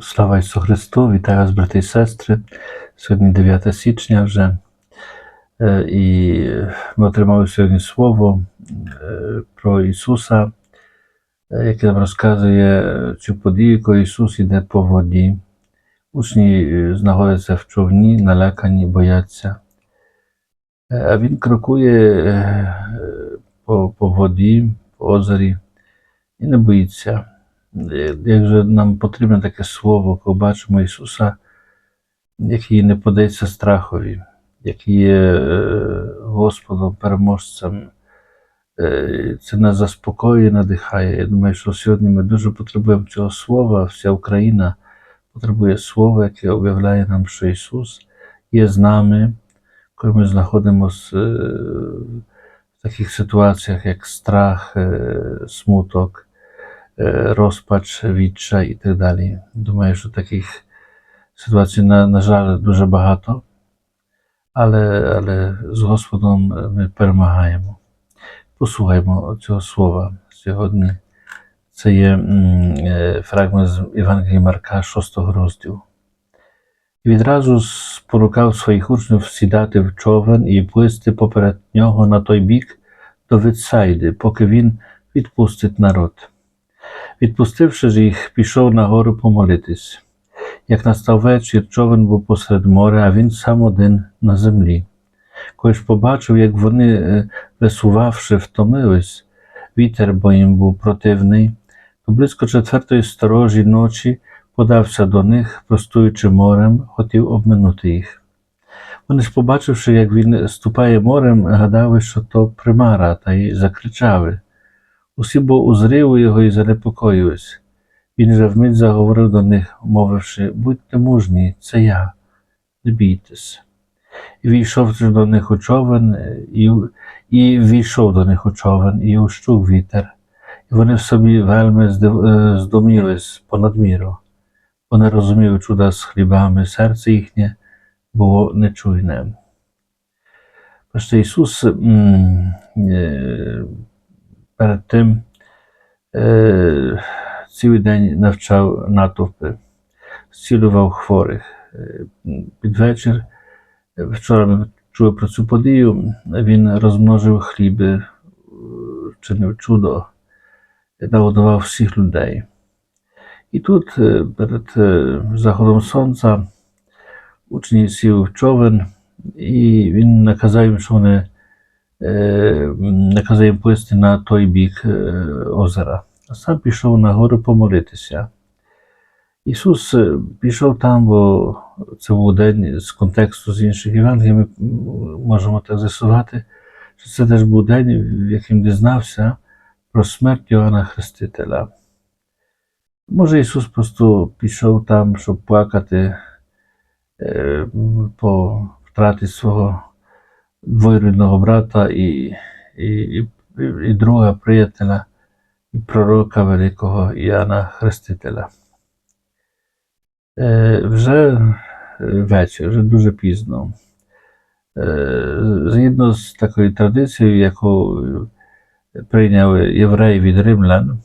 Слава Ісусу Христу! Вітаю вас, брати і сестри. Сьогодні 9 січня вже. Е, І ми отримали сьогодні слово е, про Ісуса, е, яке нам розказує цю подію, коли Ісус йде по воді. Учні знаходяться в човні, налякані, бояться. А Він крокує по, по воді, по озері і не боїться. Е, Як же нам потрібне таке слово, коли бачимо Ісуса, який не подається страхові, який є е, Господом, переможцем. Е, Це нас заспокоює, надихає. Я думаю, що сьогодні ми дуже потребуємо цього слова. Вся Україна потребує слова, яке об'являє нам, що Ісус є з нами, коли ми знаходимося в таких ситуаціях, як страх, смуток розпач, відчай і так далі. Думаю, що таких ситуацій, на, на жаль, дуже багато, але, але з Господом ми перемагаємо. Послухаймо цього слова сьогодні. Це є е, фрагмент з Євангелії Марка 6 розділу. І відразу спонукав своїх учнів сідати в човен і плисти поперед нього на той бік до Витсайди, поки він відпустить народ. Відпустивши ж їх, пішов на гору помолитись. Як настав вечір, човен був посеред моря, а він сам один на землі. Коли ж побачив, як вони, е, висувавши, втомились, вітер, бо їм був противний, то близько четвертої сторожі ночі подався до них, простуючи морем, хотів обминути їх. Вони ж, побачивши, як він ступає морем, гадали, що то примара, та й закричали. Усі бо узріли його і занепокоїлись. Він же вмить заговорив до них, мовивши, будьте мужні, це я, не бійтесь. І війшов до них у човен, і, і війшов до них у човен, і ущух вітер. І вони в собі вельми е, здумілись понад міру. Вони розуміли чуда з хлібами, серце їхнє було нечуйне. Бачите, Ісус е, перед тим е, цілий день навчав натовпи, зцілював хворих. Е, Під вечір, е, вчора ми чули про цю подію, він розмножив хліби, е, вчинив чудо, нагодував всіх людей. І тут, перед заходом сонця, учні сів в човен, і він наказав їм, що вони наказав їм плисти на той бік е, озера, а сам пішов на гору помолитися. Ісус е, пішов там, бо це був день з контексту з інших Євангелій, ми можемо так з'ясувати, що це теж був день, в яким дізнався про смерть Йоанна Хрестителя. Може, Ісус просто пішов там, щоб плакати е, по втраті свого двоюрідного брата і, і, і, і друга приятеля, і пророка великого Іоанна Хрестителя. Е, вже е, вечір, вже дуже пізно. Е, згідно з такою традицією, яку прийняли євреї від римлян,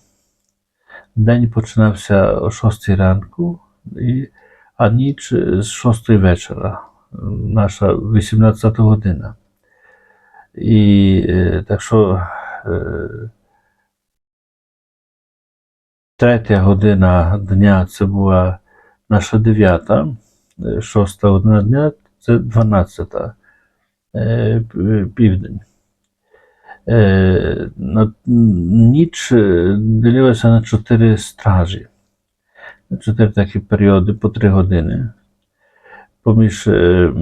день починався о 6 ранку, і, а ніч з 6 вечора, наша 18 година. І е, так що е, третя година дня це була наша дев'ята, е, шоста година дня це дванадцята південь. Ніч ділилася на чотири стражі. Чотири такі періоди по три години. Поміж е,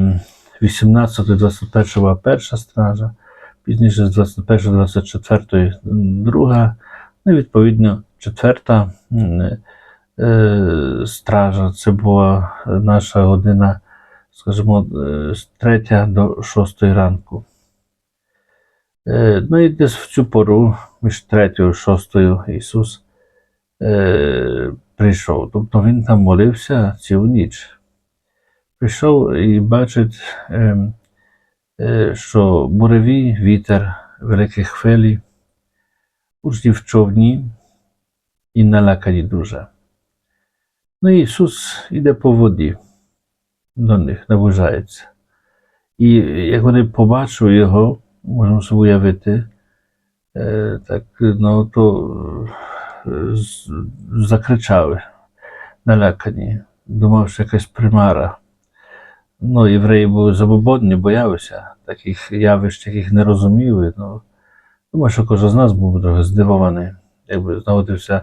18 і 21 була перша стража, пізніше з 21 до 24 друга, ну відповідно четверта е, стража. Це була наша година, скажімо, е, з 3 до 6 ранку. Е, Ну і десь в цю пору, між третьою і шостою, Ісус прийшов. Тобто Він там молився цілу ніч. Прийшов і бачить, е, е, що буревій вітер, великі хвилі, учні в човні і налякані дуже. Ну і Ісус іде по воді до них, наближається. І як вони побачили його, можемо собі уявити, е, так, ну, то е, закричали, налякані, думав, що якась примара. Ну, євреї були забобонні, боялися таких явищ, яких не розуміли. Ну, думаю, що кожен з нас був трохи здивований, якби знаходився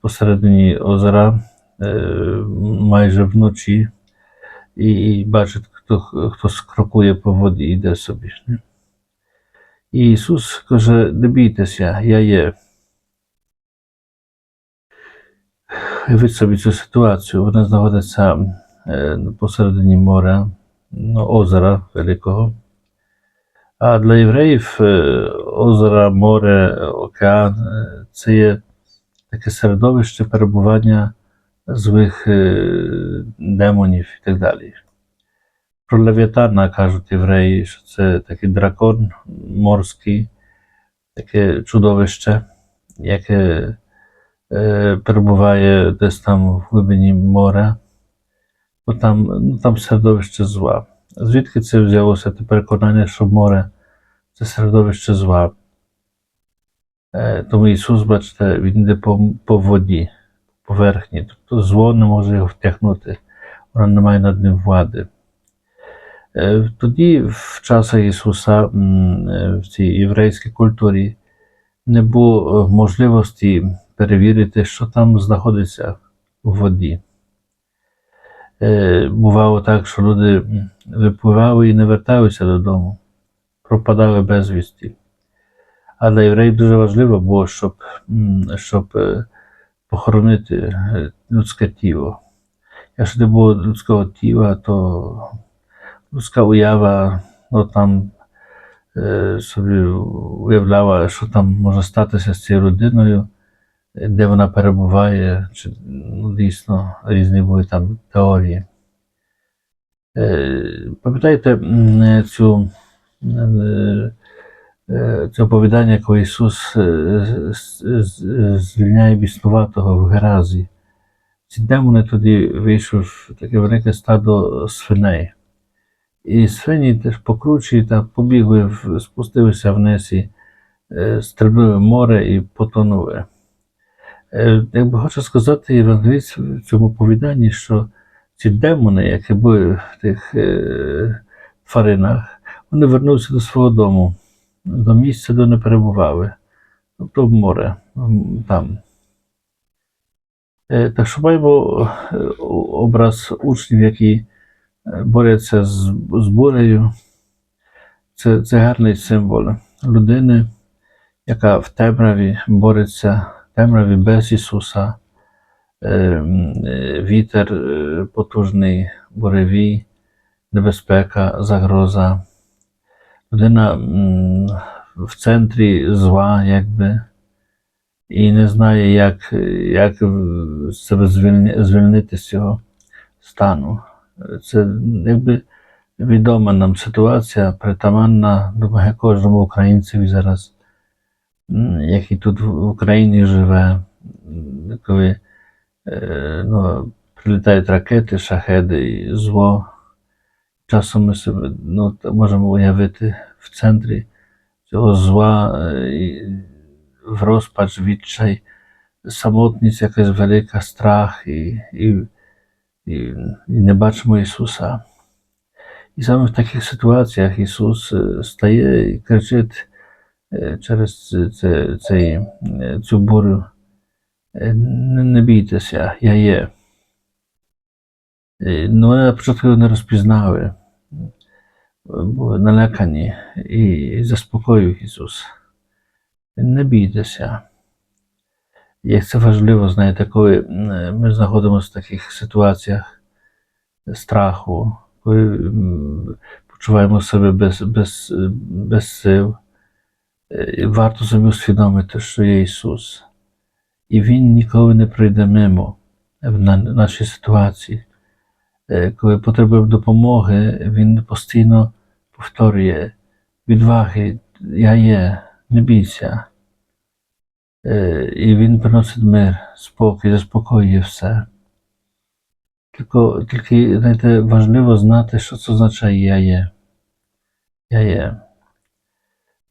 посередині озера е, майже вночі і, і бачить, хто, хто скрокує по воді і йде собі. Не? І Ісус каже: не бійтеся, я є. Уявіть собі цю ситуацію. Вона знаходиться посередині моря, ну, озера великого. А для євреїв е, озеро, море, океан е, це є таке середовище перебування злих е, демонів і так далі. Про Левіатана кажуть євреї, що це такий дракон морський, таке чудовище, яке е, перебуває десь там в глибині моря, бо там, ну, там середовище зла. Звідки це взялося те переконання, що море це середовище зла? Е, тому Ісус, бачите, Він йде по, по воді, по поверхні, тобто зло не може його втягнути, воно не має над ним влади. Е, Тоді, в часах Ісуса, е, в цій єврейській культурі, не було можливості перевірити, що там знаходиться у воді. Е, Бувало так, що люди випливали і не верталися додому, пропадали безвісті. А для євреїв дуже важливо було, щоб, щоб е, похоронити е, людське тіло. Якщо не було людського тіла, то людська уява ну, там собі уявляла, що там може статися з цією людиною, де вона перебуває, чи ну, дійсно різні були там теорії. Е, Пам'ятаєте цю, е, е, це оповідання, коли Ісус звільняє біснуватого в Геразі. Ці демони тоді вийшов таке велике стадо свиней. І свині теж покручі та побігли, спустилися вниз і стрибнули в море і потонули. Е, Якби хочу сказати євангеліст в цьому повіданні, що ці демони, які були в тих е, тваринах, вони вернулися до свого дому, до місця, де вони перебували, тобто в море, там. Е, Так що маємо образ учнів, які борються з, з бурею. Це, це гарний символ людини, яка в темряві бореться, темряві без Ісуса. Вітер потужний, буревій, небезпека, загроза. Людина в центрі зла, якби, і не знає, як, як себе звільни- звільнити з цього стану. Це якби відома нам ситуація, притаманна, думаю, кожному українцеві зараз, м, який тут в Україні живе, м, коли е, ну, прилітають ракети, шахеди і зло. Часом ми себе ну, та- можемо уявити в центрі цього зла е, і в розпач, відчай, самотність якась велика, страх і, і, і, і не бачимо Ісуса. І саме в таких ситуаціях Ісус е, стає і кричить е, через це- це, цей, е, цю бурю. Е, Не, не бійтеся, я є. Е, Ну, вони на початку не розпізнали, були налякані і заспокоїв Ісус. Не бійтеся. Як це важливо, знаєте, коли ми знаходимося в таких ситуаціях страху, коли почуваємо себе без, без, без сил, варто собі усвідомити, що є Ісус. І Він ніколи не прийде мимо в нашій ситуації. Е, Коли потребуємо допомоги, Він постійно повторює відваги, я є, не бійся. Е, І Він приносить мир, спокій, заспокоює все. Тільки знаєте, важливо знати, що це означає я є. Я є.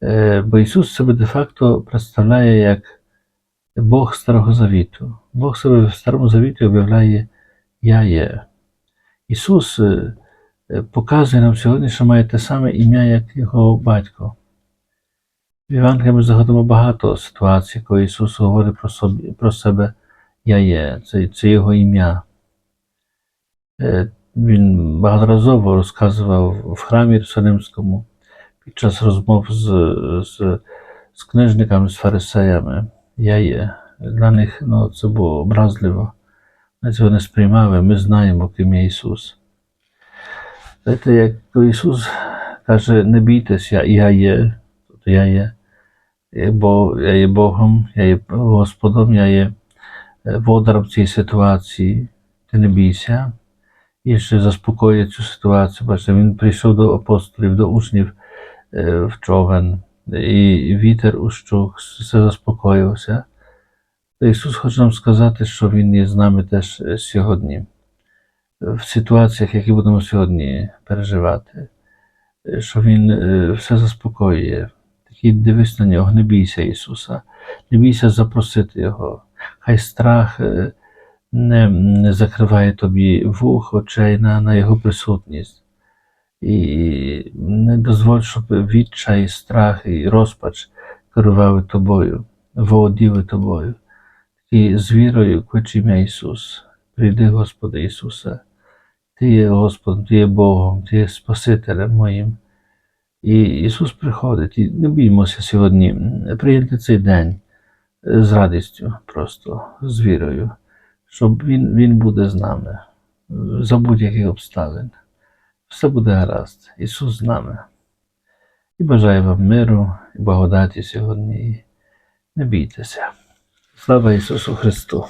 Е, Бо Ісус себе де-факто представляє як Бог Старого Завіту. Бог себе в Старому Завіті об'являє Я є. Ісус е, е, показує нам сьогодні, що має те саме ім'я, як його батько. В Євангелії ми знаходимо багато ситуацій, коли Ісус говорить про, собі, про себе Я є, це, це Його ім'я. Він багаторазово розказував в храмі Єрусалимському під час розмов з, з, з книжниками, з фарисеями. Я є. Для них ну, це було образливо. Ми цього не сприймали, ми знаємо, ким є Ісус. Знаєте, як то Ісус каже, не бійтесь, я, я є, тобто я є, Е, бо я є Богом, я є Господом, я є е, володаром цієї ситуації, ти не бійся. І ще заспокоює цю ситуацію. Бачите, він прийшов до апостолів, до учнів е, в човен, і вітер ущух, все заспокоївся. Та Ісус хоче нам сказати, що Він є з нами теж е, сьогодні, в ситуаціях, які будемо сьогодні переживати, Е, що Він е, все заспокоює. Такий дивись на нього, не бійся Ісуса, не бійся запросити Його. Хай страх е, не, не закриває тобі вух, очей на, на Його присутність. І не дозволь, щоб відчай, страх і розпач керували тобою, володіли тобою. І з вірою клич ім'я Ісус. Прийди, Господи Ісусе. Ти є Господом, Ти є Богом, Ти є Спасителем моїм. І Ісус приходить. І не біймося сьогодні прийняти цей день е, з радістю, просто з вірою, щоб Він, він буде з нами за будь-яких обставин. Все буде гаразд. Ісус з нами. І бажаю вам миру і благодаті сьогодні. Не бійтеся. Слава Ісусу Христу!